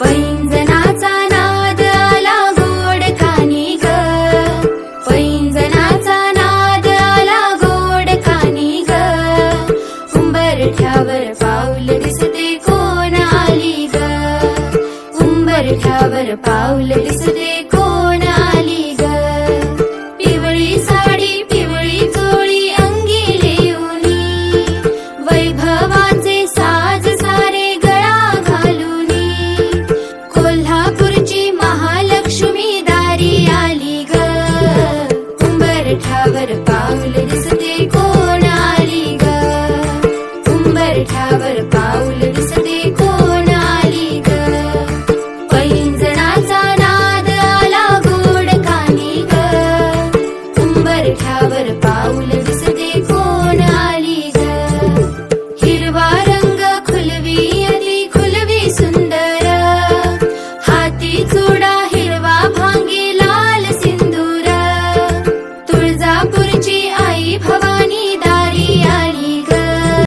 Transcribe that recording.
पैंजनाचा नाद आला गोड खानी ग. नाद आला गोड खानी ग. उंबरठ्यावर पाऊल दिसते कोण आली ग? उंबरठ्यावर पाऊल दिसते it, have it.